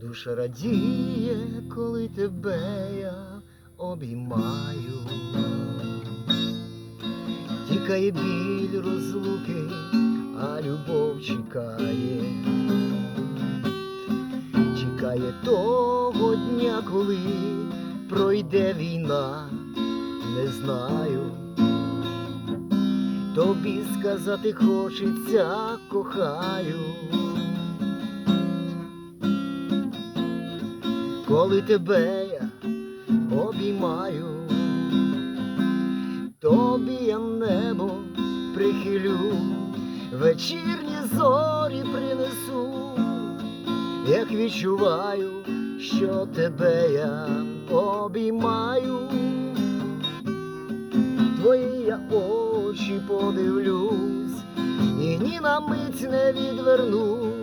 Душа радіє, коли тебе я обіймаю. Тікає біль розлуки, а любов чекає. Чекає того дня, коли пройде війна, не знаю. Тобі сказати хочеться, кохаю. Коли тебе я обіймаю, тобі я небо прихилю, вечірні зорі принесу, як відчуваю, що тебе я обіймаю, твої я очі подивлюсь, і ні на мить не відвернусь.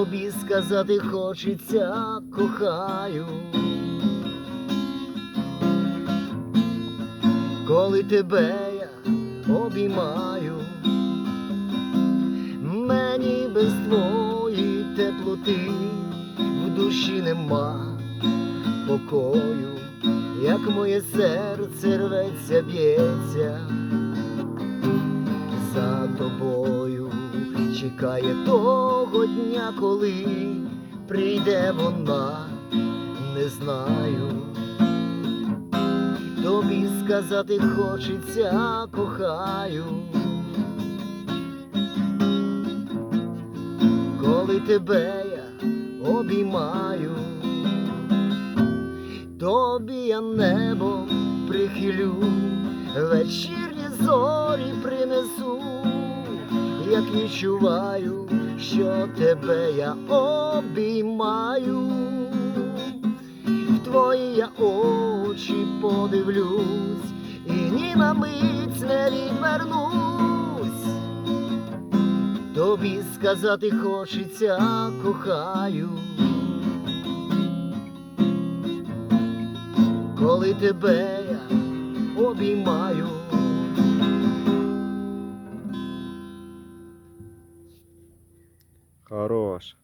Тобі сказати хочеться, кохаю. Коли тебе я обіймаю, мені без твоєї теплоти в душі нема покою, як моє серце рветься, б'ється за тобою чекає того дня, коли прийде вона, не знаю. Тобі сказати хочеться, кохаю. Коли тебе я обіймаю, тобі я небо прихилю, вечірні зорі принесу як відчуваю, що тебе я обіймаю, в твої я очі подивлюсь, і ні на мить не відвернусь. Тобі сказати хочеться, кохаю. Коли тебе я обіймаю. Хорош.